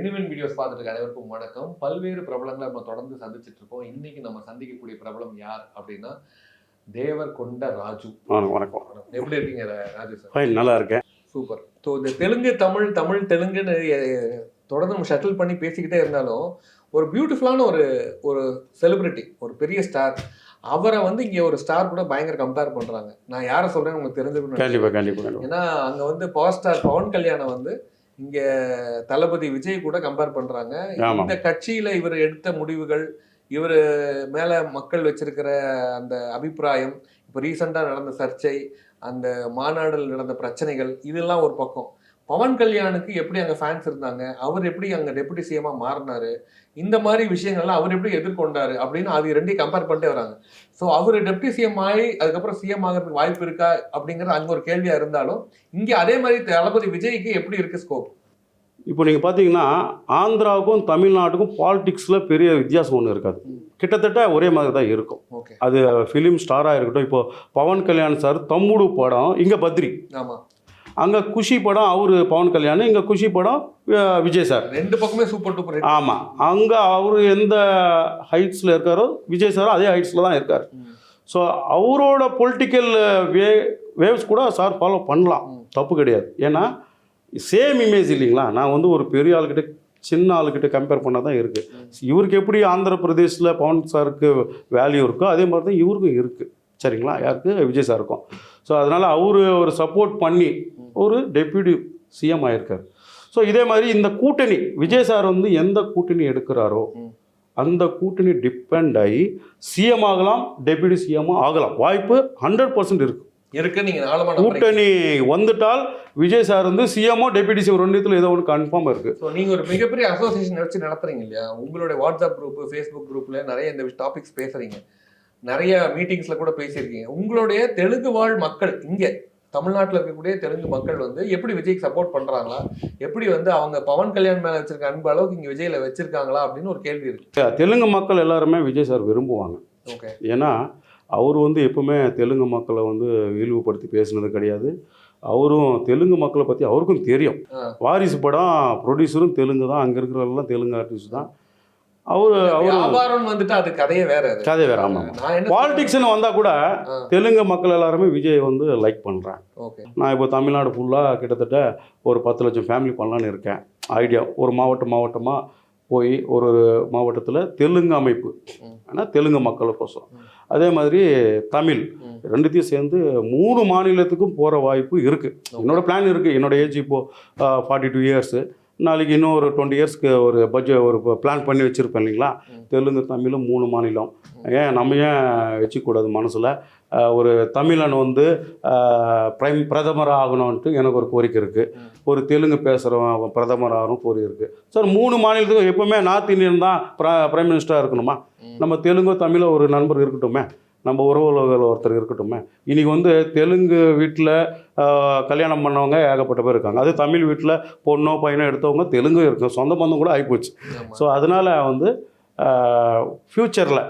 வினிவின் videos பார்த்துட்டு அனைவருக்கும் வணக்கம். பல்வேறு பிரபலங்களை நம்ம தொடர்ந்து சந்திச்சிட்டு இருக்கோம். இன்னைக்கு நம்ம சந்திக்கக்கூடிய பிரபலம் யார் அப்படின்னா தேவர் கொண்ட ராஜு. வணக்கம். எப்படி இருக்கீங்க ராஜு சார் நல்லா இருக்கேன். சூப்பர். ஸோ இந்த தெலுங்கு தமிழ் தமிழ் தெலுங்குன்னு தொடர்ந்து நம்ம ஷட்டில் பண்ணி பேசிக்கிட்டே இருந்தாலும் ஒரு பியூட்டிஃபுல்லான ஒரு ஒரு செலிபிரிட்டி ஒரு பெரிய ஸ்டார் அவரை வந்து இங்கே ஒரு ஸ்டார் கூட பயங்கர கம்பேர் பண்றாங்க. நான் யாரை சொல்றேன்னு உங்களுக்கு தெரிஞ்சுக்கணும் கண்டிப்பாக ஏன்னா அங்க வந்து பவர் ஸ்டார் பவன் கல்யாணம் வந்து இங்க தளபதி விஜய் கூட கம்பேர் பண்றாங்க. இந்த கட்சியில இவர் எடுத்த முடிவுகள் இவர் மேல மக்கள் வச்சிருக்கிற அந்த அபிப்பிராயம் இப்போ ரீசெண்டா நடந்த சர்ச்சை அந்த மாநாடுல நடந்த பிரச்சனைகள் இதெல்லாம் ஒரு பக்கம். பவன் கல்யாணுக்கு எப்படி அங்க ஃபேன்ஸ் இருந்தாங்க? அவர் எப்படி அங்க டெபுட்டி சிஎம்மா மாறினாரு? இந்த மாதிரி விஷயங்கள்லாம் அவர் எப்படி எதிர்கொண்டாரு? அப்படின்னு அது ரெண்டையும் கம்பேர் பண்ணிட்டே வராங்க. ஸோ அவர் டெப்டி சிஎம் ஆகி அதுக்கப்புறம் சிஎம் ஆகிறதுக்கு வாய்ப்பு இருக்கா? அப்படிங்கிறது அங்க ஒரு கேள்வியா இருந்தாலும் இங்க அதே மாதிரி தளபதி விஜய்க்கு எப்படி இருக்கு ஸ்கோப் இப்போ நீங்கள் பார்த்தீங்கன்னா ஆந்திராவுக்கும் தமிழ்நாட்டுக்கும் பாலிடிக்ஸில் பெரிய வித்தியாசம் ஒன்றும் இருக்காது. கிட்டத்தட்ட ஒரே மாதிரி தான் இருக்கும். ஓகே. அது ஃபிலிம் ஸ்டாராக இருக்கட்டும் இப்போ பவன் கல்யாண் சார் தம்முடு படம் இங்கே பத்ரி. ஆமா. அங்கே குஷி படம் அவர் பவன் கல்யாண் இங்கே குஷி படம் விஜய் சார். ரெண்டு பக்கமே சூப்பர் டூப்பர் ஆமாம் அங்கே அவர் எந்த ஹைட்ஸில் இருக்காரோ விஜய் சாரும் அதே ஹைட்ஸில் தான் இருக்கார். ஸோ அவரோட பொலிட்டிக்கல் வே வேவ்ஸ் கூட சார் ஃபாலோ பண்ணலாம். தப்பு கிடையாது. ஏன்னா சேம் இமேஜ் இல்லைங்களா? நான் வந்து ஒரு பெரிய ஆளுக்கிட்ட சின்ன ஆளுக்கிட்ட கம்பேர் பண்ண தான் இருக்குது இவருக்கு எப்படி ஆந்திர பிரதேசில் பவன் சாருக்கு வேல்யூ இருக்கோ அதே மாதிரி தான் இவருக்கும் இருக்குது சரிங்களா? யாருக்கு? விஜய் சாருக்கும். ஸோ அதனால் அவர் ஒரு சப்போர்ட் பண்ணி ஒரு டெப்யூட்டி சிஎம் ஆயிருக்கார். ஸோ இதே மாதிரி இந்த கூட்டணி விஜய் சார் வந்து எந்த கூட்டணி எடுக்கிறாரோ. அந்த கூட்டணி டிபெண்ட் ஆகி சிஎம் ஆகலாம் டெப்யூட்டி சிஎம் ஆகலாம். வாய்ப்பு ஹண்ட்ரட் பர்சன்ட் இருக்கு. நம்புறீங்க கூட்டணி வந்துட்டால் விஜய் சார் வந்து சிஎம்ஓ டெப்யூட்டி சிஎம் ரெண்டுத்துல ஏதோ ஒன்று கன்ஃபார்ம் இருக்குது ஸோ நீங்க ஒரு மிகப்பெரிய அசோசியேஷன் வச்சு நடத்துறீங்க இல்லையா? உங்களுடைய வாட்ஸ்அப் குரூப் ஃபேஸ்புக் குரூப்ல நிறைய இந்த டாபிக்ஸ் பேசுறீங்க. நிறைய மீட்டிங்ஸ்ல கூட பேசியிருக்கீங்க. உங்களுடைய தெலுங்கு வாழ் மக்கள் இங்க தமிழ்நாட்டில் இருக்கக்கூடிய தெலுங்கு மக்கள் வந்து எப்படி விஜய்க்கு சப்போர்ட் பண்றாங்களா? எப்படி வந்து அவங்க பவன் கல்யாண் மேல வச்சிருக்க அன்பு அளவுக்கு இங்க விஜய்ல வச்சிருக்காங்களா அப்படின்னு ஒரு கேள்வி இருக்கு. தெலுங்கு மக்கள் எல்லாருமே விஜய் சார் விரும்புவாங்க. ஓகே. ஏன்னா அவர் வந்து எப்பவுமே தெலுங்கு மக்களை வந்து இழிவுபடுத்தி பேசுனது கிடையாது. அவரும் தெலுங்கு மக்களை பற்றி அவருக்கும் தெரியும். வாரிசு படம் ப்ரொடியூசரும் தெலுங்கு தான். அங்கே இருக்கிறவங்களாம் தெலுங்கு ஆர்டிஸ்ட் தான். அவர் அவர் வியாபாரம் வந்துட்டு அது கதையே வேற கதை வேற ஆமாம் பாலிடிக்ஸ்னு வந்தால் கூட. தெலுங்கு மக்கள் எல்லாருமே விஜய் வந்து லைக் பண்ணுறேன் ஓகே. நான் இப்போ தமிழ்நாடு ஃபுல்லாக கிட்டத்தட்ட ஒரு பத்து லட்சம் ஃபேமிலி பண்ணலான்னு இருக்கேன். ஐடியா ஒரு மாவட்டம் மாவட்டமாக போய் ஒரு மாவட்டத்தில் தெலுங்கு அமைப்பு. ஆனால் தெலுங்கு மக்களுக்கோசம். அதே மாதிரி தமிழ். ரெண்டுத்தையும் சேர்ந்து மூணு மாநிலத்துக்கும் போகிற வாய்ப்பு இருக்குது என்னோட பிளான் இருக்குது என்னோட ஏஜ் இப்போது ஃபார்ட்டி டூ இயர்ஸு நாளைக்கு இன்னும் ஒரு டுவெண்ட்டி இயர்ஸ்க்கு ஒரு பட்ஜெட் ஒரு பிளான் பண்ணி வச்சுருப்பேன் இல்லைங்களா. தெலுங்கு தமிழும் மூணு மாநிலம். ஏன் நம்ம ஏன் வச்சுக்கூடாது மனசில்? ஒரு தமிழன் வந்து பிரைம் பிரதமர் ஆகணும்ன்ட்டு எனக்கு ஒரு கோரிக்கை இருக்குது. ஒரு தெலுங்கு பேசுகிறவன் பிரதமர் ஆகணும் கோரிக்கை இருக்குது சார் மூணு மாநிலத்துக்கும் எப்போவுமே நார்த் இந்தியன் தான் பிரைம் மினிஸ்டராக இருக்கணுமா. நம்ம தெலுங்கோ தமிழோ ஒரு நண்பர் இருக்கட்டுமே? நம்ம உறவுகள் ஒருத்தர் இருக்கட்டுமே? இன்னைக்கு வந்து தெலுங்கு வீட்டில் கல்யாணம் பண்ணவங்க ஏகப்பட்ட பேர் இருக்காங்க. அது தமிழ் வீட்டில் பொண்ணோ பையனோ எடுத்தவங்க தெலுங்கு இருக்கு. சொந்த பந்தம் கூட ஆகிப்போச்சு. ஸோ அதனால் வந்து ஃப்யூச்சரில்.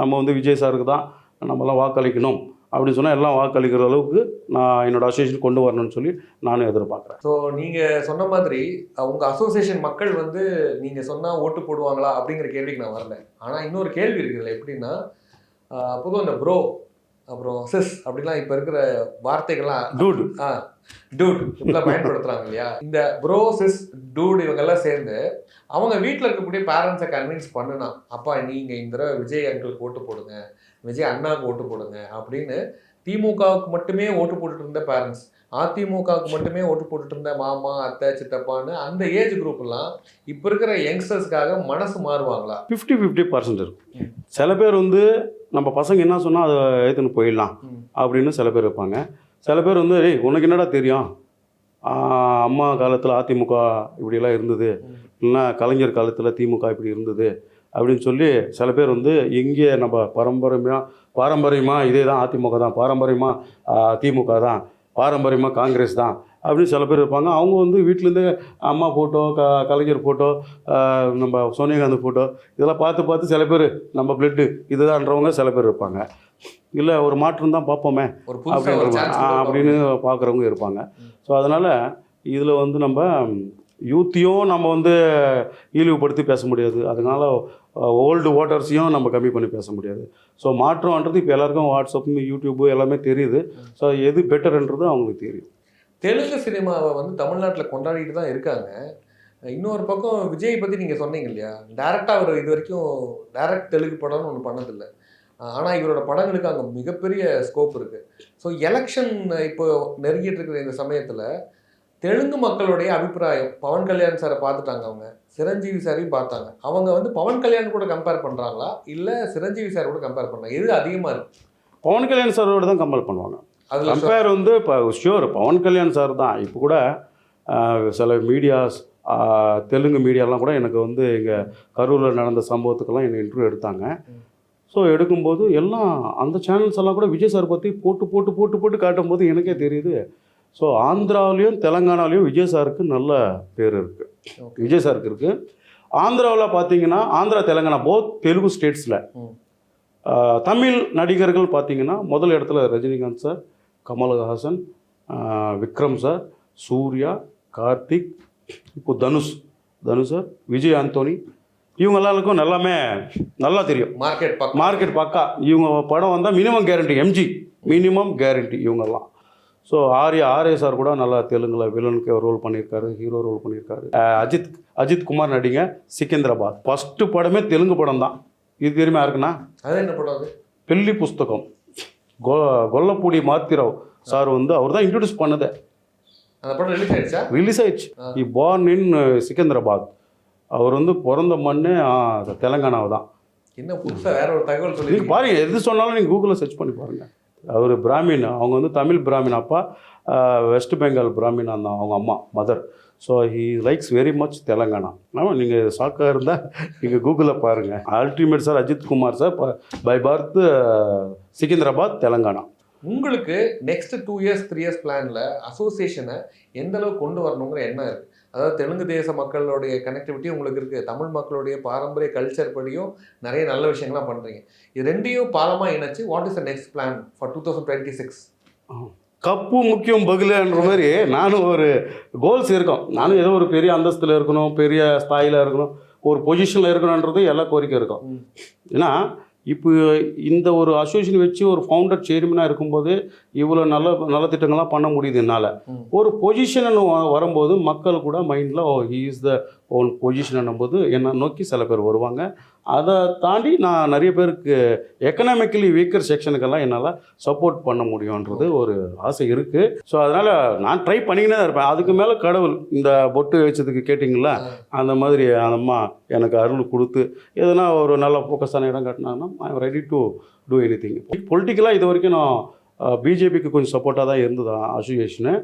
நம்ம வந்து விஜய் சாருக்கு தான் நம்மலாம் வாக்களிக்கணும். அப்படின்னு சொன்னால் எல்லாம் வாக்களிக்கிற அளவுக்கு நான் என்னோட அசோசியேஷன் கொண்டு வரணும்னு சொல்லி நானும் எதிர்பார்க்குறேன். ஸோ நீங்க சொன்ன மாதிரி உங்க அசோசியேஷன் மக்கள் வந்து நீங்க சொன்னா ஓட்டு போடுவாங்களா அப்படிங்கிற கேள்விக்கு நான் வரல. ஆனா இன்னொரு கேள்வி இருக்குதுல்ல எப்படின்னா ஆஹ் பொதுவா இந்த ப்ரோ அப்புறம் சிஸ் அப்படிலாம் இப்ப இருக்கிற வார்த்தைகள்லாம் டூட் ஆ டூட் இப்படிலாம் பயன்படுத்துறாங்க இல்லையா? இந்த ப்ரோ சிஸ் டூட் இவங்கெல்லாம் சேர்ந்து அவங்க வீட்டில் இருக்கக்கூடிய பேரண்ட்ஸை கன்வின்ஸ் பண்ணுனா அப்பா நீங்க இந்த தடவை விஜய் அங்கிளுக்கு ஓட்டு போடுங்க விஜய் அண்ணாவுக்கு ஓட்டு போடுங்க அப்படின்னு திமுகவுக்கு மட்டுமே ஓட்டு போட்டுட்டு இருந்த பேரண்ட்ஸ் அதிமுகவுக்கு மட்டுமே ஓட்டு போட்டுட்டு இருந்த மாமா அத்தை சித்தப்பான்னு அந்த ஏஜ் குரூப் எல்லாம் இப்ப இருக்கிற யங்ஸ்டர்ஸ்க்காக மனசு மாறுவாங்களா? ஃபிஃப்டி ஃபிஃப்டி பர்சன்ட் இருக்கும். சில பேர் வந்து நம்ம பசங்க என்ன சொன்னால் அதை ஏற்றுன்னு போயிடலாம். அப்படின்னு சில பேர் இருப்பாங்க சில பேர் வந்து ஏய் உனக்கு என்னடா தெரியும்? அம்மா காலத்தில் அதிமுக இப்படியெல்லாம் இருந்தது. இல்லைன்னா கலைஞர் காலத்தில் திமுக இப்படி இருந்தது? அப்படின்னு சொல்லி சில பேர் வந்து எங்கே நம்ம பாரம்பரியமாக பாரம்பரியமாக இதே தான் அதிமுக தான் பாரம்பரியமாக திமுக தான். பாரம்பரியமாக காங்கிரஸ் தான் அப்படின்னு சில பேர் இருப்பாங்க. அவங்க வந்து வீட்டிலேருந்து அம்மா ஃபோட்டோ க கலைஞர் ஃபோட்டோ நம்ம சோனியா காந்தி ஃபோட்டோ இதெல்லாம் பார்த்து பார்த்து சில பேர் நம்ம பிளட்டு இதுதான்றவங்க சில பேர் இருப்பாங்க. இல்லை ஒரு மாற்றம் தான் பார்ப்போமே அப்படின்ற அப்படின்னு பார்க்குறவங்க இருப்பாங்க. ஸோ அதனால் இதில் வந்து நம்ம யூத்தையும் நம்ம வந்து இழிவுபடுத்தி பேச முடியாது. அதனால ஓல்டு ஓட்டர்ஸையும் நம்ம கம்மி பண்ணி பேச முடியாது. ஸோ மாற்றம்ன்றது இப்போ எல்லாருக்கும் வாட்ஸ்அப்பும் யூடியூப்பு எல்லாமே தெரியுது. ஸோ எது பெட்டர்ன்றது அவங்களுக்கு தெரியும். தெலுங்கு சினிமாவை வந்து தமிழ்நாட்டில் கொண்டாடிட்டு தான் இருக்காங்க. இன்னொரு பக்கம் விஜய் பற்றி நீங்கள் சொன்னீங்க இல்லையா? டேரெக்டாக அவர் இது வரைக்கும் டேரக்ட் தெலுங்கு படம்னு ஒன்று பண்ணதில்லை. ஆனால் இவரோட படங்களுக்கு அங்கே மிகப்பெரிய ஸ்கோப் இருக்குது ஸோ எலெக்ஷன் இப்போ நெருங்கிட்டு இருக்கிற இந்த சமயத்தில் தெலுங்கு மக்களுடைய அபிப்பிராயம் பவன் கல்யாண் சாரை பார்த்துட்டாங்க அவங்க. சிரஞ்சீவி சாரையும் பார்த்தாங்க. அவங்க வந்து பவன் கல்யாண் கூட கம்பேர் பண்ணுறாங்களா இல்லை சிரஞ்சீவி சார் கூட கம்பேர் பண்ணுறாங்க எது அதிகமாக இருக்கு? பவன் கல்யாண் சாரோட தான் கம்பேர் பண்ணுவாங்க. அதில் கம்பேர் வந்து இப்போ ஷியோர் பவன் கல்யாண் சார் தான். இப்போ கூட சில மீடியாஸ் தெலுங்கு மீடியாலாம் கூட எனக்கு வந்து இங்கே கரூரில் நடந்த சம்பவத்துக்கெல்லாம் என்னை இன்டர்வியூ எடுத்தாங்க. ஸோ எடுக்கும்போது எல்லாம் அந்த சேனல்ஸ் எல்லாம் கூட விஜய் சார் பற்றி போட்டு போட்டு போட்டு போட்டு காட்டும்போது எனக்கே தெரியுது. ஸோ ஆந்திராவிலையும் தெலங்கானாலையும் விஜய் சாருக்கு நல்ல பேர் இருக்குது. விஜய் சாருக்கு இருக்குது ஆந்திராவில் பார்த்தீங்கன்னா ஆந்திரா தெலங்கானா போத் தெலுங்கு ஸ்டேட்ஸில். தமிழ் நடிகர்கள் பார்த்தீங்கன்னா முதல் இடத்துல ரஜினிகாந்த் சார் கமல்ஹாசன் விக்ரம் சார் சூர்யா கார்த்திக் இப்போ தனுஷ் தனுஷ் சார் விஜய் ஆந்தோனி. இவங்க எல்லாருக்கும் நல்லாமே நல்லா தெரியும். மார்க்கெட் பக்கம் மார்க்கெட் பக்கா. இவங்க படம் வந்தால் minimum guarantee MG minimum guarantee இவங்கெல்லாம் ஸோ ஆர்யா சார் கூட நல்லா தெலுங்குல வில்லனுக்கு ரோல் பண்ணியிருக்காரு ஹீரோ ரோல் பண்ணியிருக்காரு. அஜித் அஜித் குமார் நடிங்க சிக்கந்தராபாத் ஃபஸ்ட்டு படமே தெலுங்கு படம் தான். இது தெரியுமா யாருக்குன்னா? அது என்ன படம் அது? பெல்லி புஸ்தகம். கொ கொல்லப்பூடி மாத்திராவ் சார் வந்து அவர் தான் இன்ட்ரடியூஸ் பண்ணது. அந்த படம் ரிலீஸ் ஆயிடுச்சா? ரிலீஸ் ஆயிடுச்சு. ஆ. இ பார்ன் இன் சிக்கந்தராபாத் அவர் வந்து பிறந்த மண்ணு தெலங்கானாவை தான் என்ன புதுசா வேற ஒரு தகவல் சொல்லி பாருங்க எது சொன்னாலும் நீங்கள் கூகுளில் சர்ச் பண்ணி பாருங்க. அவர் பிராமின் அவங்க வந்து தமிழ் பிராமின். அப்பா வெஸ்ட் பெங்கால் பிராமின் அந்த அவங்க அம்மா mother so he likes very much Telangana ஆமாம் நீங்கள் ஷாக்காக இருந்தால் நீங்கள் கூகுளில் பாருங்கள் ultimate sir Ajith Kumar sir by பார்த்து சிக்கிந்தராபாத் தெலங்கானா உங்களுக்கு next two years three years பிளானில் அசோசியேஷனை எந்த அளவுக்கு கொண்டு வரணுங்கிற எண்ணம் இருக்குது அதாவது தெலுங்கு தேச மக்களுடைய கனெக்டிவிட்டி உங்களுக்கு இருக்கு. தமிழ் மக்களுடைய பாரம்பரிய கல்ச்சர் படியும் நிறைய நல்ல விஷயங்கள்லாம் பண்றீங்க. இது ரெண்டையும் பாலமா இணைச்சு what is the next plan for two thousand twenty six cup முக்கியம் பகுலுன்ற மாதிரி நானும் ஒரு கோல்ஸ் இருக்கும். நானும் ஏதோ ஒரு பெரிய அந்தஸ்தில் இருக்கணும் பெரிய ஸ்தாயில் இருக்கணும் ஒரு பொசிஷனில் இருக்கணுன்றது எல்லா கோரிக்கை இருக்கும். ஏன்னா இப்போ இந்த ஒரு அசோசியேஷன் வச்சு ஒரு ஃபவுண்டர் சேர்மனாக இருக்கும்போது இவ்வளோ நல்ல நல்ல திட்டங்கள்லாம் பண்ண முடியுது என்னால். ஒரு பொசிஷன் வரும்போது மக்கள் கூட மைண்டில் ஓ he is the own position போது என்னை நோக்கி சில பேர் வருவாங்க. அதை தாண்டி நான் நிறைய பேருக்கு எக்கனாமிக்கலி வீக்கர் செக்ஷனுக்கெல்லாம் என்னால் சப்போர்ட் பண்ண முடியுன்றது ஒரு ஆசை இருக்குது ஸோ அதனால் நான் ட்ரை பண்ணிக்கினே தான் இருப்பேன். அதுக்கு மேலே கடவுள் இந்த பொட்டு வச்சதுக்கு கேட்டிங்களா அந்த மாதிரி அந்த அம்மா எனக்கு அருள் கொடுத்து எதனா ஒரு நல்ல ஃபோக்கஸான இடம் கட்டினாங்கன்னா I ready to do anything பொலிட்டிக்கலாக இது வரைக்கும் நான் பிஜேபிக்கு கொஞ்சம் சப்போர்ட்டாக தான் இருந்தது அசோசியேஷனு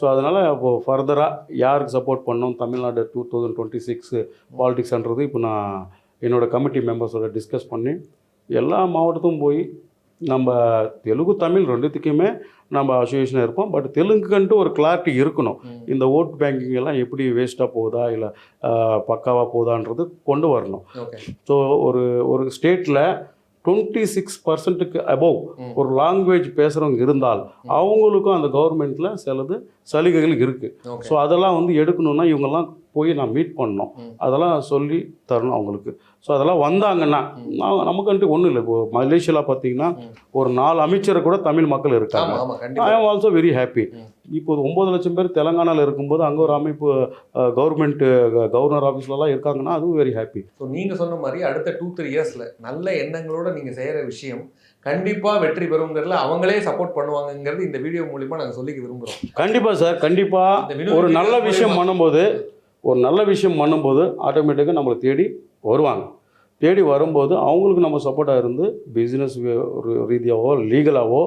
ஸோ அதனால் இப்போ ஃபர்தராக யாருக்கு சப்போர்ட் பண்ணோம்? Tamil Nadu two thousand twenty six பாலிடிக்ஸ்ன்றது இப்போ நான் என்னோட கமிட்டி மெம்பர்ஸோட டிஸ்கஸ் பண்ணி எல்லா மாவட்டத்தும் போய் நம்ம தெலுங்கு தமிழ் ரெண்டுத்துக்குமே நம்ம அசோசியேஷனாக இருப்போம். பட் தெலுங்குன்ட்டு ஒரு கிளாரிட்டி இருக்கணும். இந்த ஓட் பேங்கிங் எல்லாம் எப்படி வேஸ்ட்டாக போகுதா? இல்லை பக்காவாக போகுதான்றது கொண்டு வரணும். ஸோ ஒரு ஒரு ஸ்டேட்டில் டுவெண்ட்டி சிக்ஸ் பர்சன்ட்டுக்கு அபோவ். ஒரு லாங்குவேஜ் பேசுகிறவங்க இருந்தால் அவங்களுக்கும் அந்த கவர்மெண்ட்டில் சிலது சலுகைகள் இருக்குது ஸோ அதெல்லாம் வந்து எடுக்கணும்னா இவங்கெல்லாம் போய் நான் மீட் பண்ணணும். ம். அதெல்லாம் சொல்லி தரணும் அவங்களுக்கு. ஸோ அதெல்லாம் வந்தாங்கன்னா நான் நமக்குன்ட்டு ஒன்றும் இல்லை. இப்போ மலேசியாவில் பார்த்தீங்கன்னா. ஒரு நாலு அமைச்சர் கூட தமிழ் மக்கள் இருக்காங்க. ஐ ஆம் ஆல்சோ வெரி ஹாப்பி ம். இப்போ ஒம்பது லட்சம் பேர் தெலங்கானாவில் இருக்கும்போது அங்கே ஒரு அமைப்பு கவர்மெண்ட் கவர்னர் ஆஃபீஸ்லலாம் இருக்காங்கன்னா அதுவும் வெரி ஹாப்பி ஸோ நீங்க சொன்ன மாதிரி அடுத்த டூ த்ரீ இயர்ஸ்ல நல்ல எண்ணங்களோட நீங்க செய்யற விஷயம் கண்டிப்பா வெற்றி பெறுங்கிறதுல அவங்களே சப்போர்ட் பண்ணுவாங்கங்கிறது இந்த வீடியோ மூலியமா நாங்க சொல்லிக்க விரும்புறோம். கண்டிப்பாக சார் கண்டிப்பாக ஒரு நல்ல விஷயம் பண்ணும்போது ஒரு நல்ல விஷயம் பண்ணும்போது ஆட்டோமேட்டிக்காக நம்மளை தேடி வருவாங்க. தேடி வரும்போது அவங்களுக்கு நம்ம சப்போர்ட்டாக இருந்து பிஸ்னஸ் ரீதியாவோ லீகலாவோ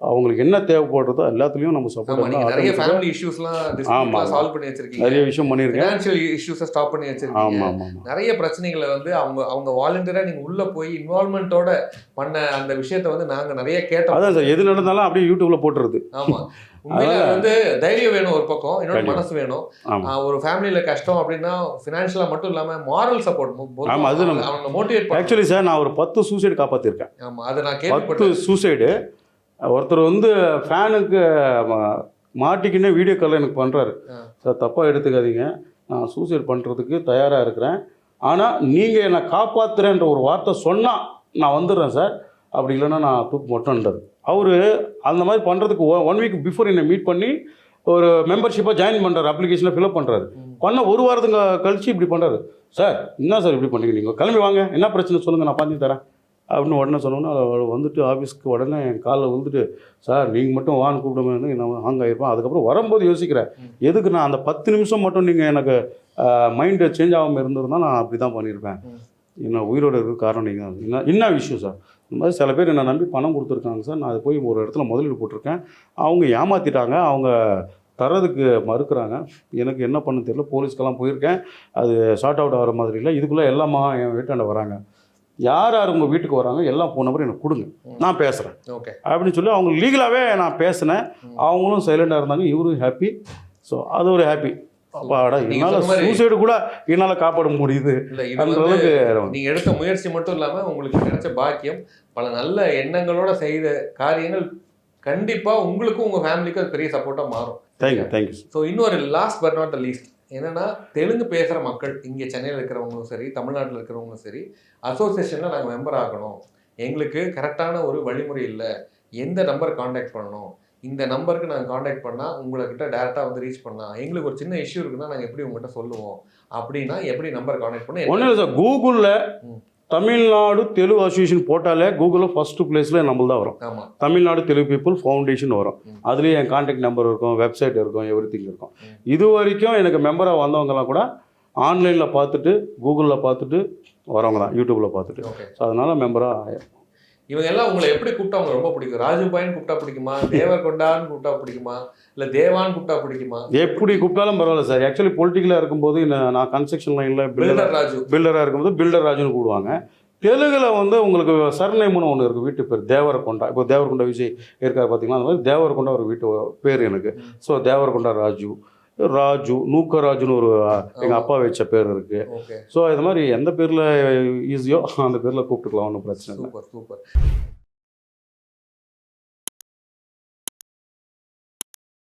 அவங்களுக்கு என்ன தேவைப்படுறதோ எல்லாத்துலேயும் நம்ம சப்போர்ட் நீங்க நிறைய ஃபேமிலி இஷ்யூஸ்லாம் ஆமா, டிஸ்ட்ரிக்ட்லாம் ஆமா. சால்வ் பண்ணி வச்சிருக்கீங்க. நிறைய விஷயம் பண்ணியிருக்கேன். ஃபினான்ஷியல் இஷ்யூஸை ஸ்டாப் பண்ணி ஆமாம் வச்சிருக்கீங்க ஆமாம் ஆமாம் நிறைய பிரச்சனைகளை வந்து அவங்க அவங்க வாலண்டியரா நீங்க உள்ள போய் இன்வால்மெண்ட்டோட பண்ண அந்த விஷயத்த வந்து நாங்க நிறைய கேட்டோம். அதான் சார் எது நடந்தாலும் அப்படியே யூடியூப்ல போட்டுறது. ஆமா. உண்மையில அது வந்து தைரியம் வேணும் ஒரு பக்கம் இன்னொரு. மனசு வேணும். ஆமாம் ஒரு ஃபேமிலியில கஷ்டம் அப்படின்னா ஃபினான்ஷியலா மட்டும் இல்லாம மாரல் சப்போர்ட் ஆமா, அது நம்ம- அவங்க மோட்டிவேட் ஆக்சுவலி சார் நான் ஒரு பத்து சூசைடு காப்பாற்றிருக்கேன் ஆமா அதை நான் பத்து சூசைடு ஒருத்தர் வந்து ஃபேனுக்கு மாட்டிக்கின்னு வீடியோ கால் எனக்கு பண்ணுறாரு. சார் தப்பாக எடுத்துக்காதீங்க. நான் சூசைட் பண்ணுறதுக்கு தயாராக இருக்கிறேன். ஆனால் நீங்கள் என்னை காப்பாற்றுறேன்ற ஒரு வார்த்தை சொன்னால் நான் வந்துடுறேன் சார். அப்படி இல்லைன்னா நான் தூக்கு மாட்டேன்றார் அவர் அந்த மாதிரி பண்ணுறதுக்கு ஒன் வீக் பிஃபோர் என்னை மீட் பண்ணி ஒரு மெம்பர்ஷிப்பாக ஜாயின் பண்ணுறாரு அப்ளிகேஷனில் ஃபில்அப் பண்ணுறாரு பண்ண ஒரு வாரத்துக்கு கழிச்சு இப்படி பண்ணுறாரு சார் என்ன சார் இப்படி பண்ணுறீங்க நீங்கள் கிளம்பி வாங்க. என்ன பிரச்சனை சொல்லுங்கள் நான் பண்ணி தரேன். அப்படின்னு உடனே சொன்னோன்னா அவள் வந்துட்டு ஆஃபீஸ்க்கு உடனே என் காலில் விழுந்துட்டு சார் நீங்கள் மட்டும் வான்னு கூப்பிடுமே நான் ஹாங் ஆகிருப்பேன் அதுக்கப்புறம் வரும்போது யோசிக்கிறேன் எதுக்கு நான் அந்த பத்து நிமிஷம் மட்டும் நீங்கள் எனக்கு மைண்டு சேஞ்ச் ஆகாமல் இருந்திருந்தால் நான் அப்படி தான் பண்ணியிருப்பேன். என்ன உயிரோட இருக்க காரணம் நீங்கள் தான். என்ன என்ன விஷயம் சார்? இந்த மாதிரி சில பேர் என்னை நம்பி பணம் கொடுத்துருக்காங்க சார். நான் அது போய் ஒரு இடத்துல முதலீடு போட்டிருக்கேன். அவங்க ஏமாற்றிட்டாங்க அவங்க தரதுக்கு மறுக்கிறாங்க. எனக்கு என்ன பண்ண தெரியல போலீஸ்க்கெல்லாம் போயிருக்கேன். அது ஷார்ட் அவுட் ஆகிற மாதிரி இல்லை. இதுக்குள்ளே எல்லாமா என் வீட்டாண்ட வராங்க. யார் யார் உங்கள் வீட்டுக்கு வராங்க எல்லாம் ஃபோன் நம்பர் எனக்கு கொடுங்க. நான் பேசுகிறேன் ஓகே. அப்படின்னு சொல்லி அவங்க லீகலாகவே நான் பேசினேன். அவங்களும் சைலண்டாக இருந்தாங்க இவரும் ஹாப்பி ஸோ அது ஒரு ஹாப்பி அப்பாடா என்னால் சூசைடு கூட என்னால் காப்பாட முடியுது. அளவுக்கு நீங்க எடுத்த முயற்சி மட்டும் இல்லாம உங்களுக்கு கிடைச்ச பாக்கியம் பல நல்ல எண்ணங்களோட செய்த காரியங்கள் கண்டிப்பா உங்களுக்கும் உங்க ஃபேமிலிக்கும் அது பெரிய சப்போர்ட்டா மாறும். Thank you thank you so இன்னொரு last but not the least என்னன்னா தெலுங்கு பேசுகிற மக்கள் இங்கே சென்னையில் இருக்கிறவங்களும் சரி தமிழ்நாட்டில் இருக்கிறவங்களும் சரி அசோசியேஷனில் நாங்கள் மெம்பர் ஆகணும். எங்களுக்கு கரெக்டான ஒரு வழிமுறை இல்லை. எந்த நம்பர் காண்டாக்ட் பண்ணணும்? இந்த நம்பருக்கு நாங்கள் காண்டாக்ட் பண்ணால் உங்கள்கிட்ட டேரெக்டாக வந்து ரீச் பண்ணலாம் எங்களுக்கு ஒரு சின்ன இஷ்யூ இருக்குன்னா நாங்கள் எப்படி உங்கள்கிட்ட சொல்லுவோம்? அப்படின்னா எப்படி நம்பர் காண்டாக்ட் பண்ண ஒன்றும் இல்லை சார் கூகுளில். தமிழ்நாடு தெலுங்கு அசோசியேஷன் போட்டாலே கூகுளில் ஃபஸ்ட்டு பிளேஸில் நம்மள தான் வரும் தமிழ்நாடு தெலுங்கு பீப்புள் ஃபவுண்டேஷன் வரும். ம். அதுலேயே என் காண்டாக்ட் நம்பர் இருக்கும் வெப்சைட் இருக்கும் எவ்ரி இருக்கும். ம். இது வரைக்கும் எனக்கு மெம்பராக வந்தவங்கலாம் கூட ஆன்லைனில் பார்த்துட்டு கூகுளில் பார்த்துட்டு வரவங்க தான் யூடியூப்பில் பார்த்துட்டு ஸோ அதனால் மெம்பராக இவங்க எல்லாம் உங்களை எப்படி கூப்பிட்டா உங்களுக்கு ரொம்ப பிடிக்கும்? ராஜுபாயின்னு கூப்பிட்டா பிடிக்குமா? தேவர் கொண்டான்னு கூப்பிட்டா பிடிக்குமா? இல்லை தேவான்னு கூப்பிட்டா பிடிக்குமா? எப்படி கூப்பிட்டாலும் பரவாயில்ல சார். ஆக்சுவலி பொலிட்டிக்கலாக இருக்கும்போது நான் கன்ஸ்ட்ரக்ஷன் லைனில் பில்டர் ராஜு. பில்டராக இருக்கும்போது பில்டர் ராஜுன்னு கூடுவாங்க தெலுங்குல வந்து உங்களுக்கு சர்நேம்னு ஒன்று இருக்குது வீட்டு பேர் தேவரகொண்டா. இப்போ தேவரகொண்டா விஜய் இருக்கார் பார்த்தீங்களா அந்த மாதிரி தேவரகொண்டா ஒரு வீட்டு பேர் எனக்கு. ஸோ தேவரகொண்டா ராஜு. ராஜு நூக்கராஜுன்னு ஒரு எங்கள் அப்பா வச்ச பேர் இருக்குது ஓகே. ஸோ இது மாதிரி எந்த பேரில் ஈஸியோ அந்த பேரில் கூப்பிட்டுக்கலாம் ஒன்றும் பிரச்சனை இல்லை. Super super.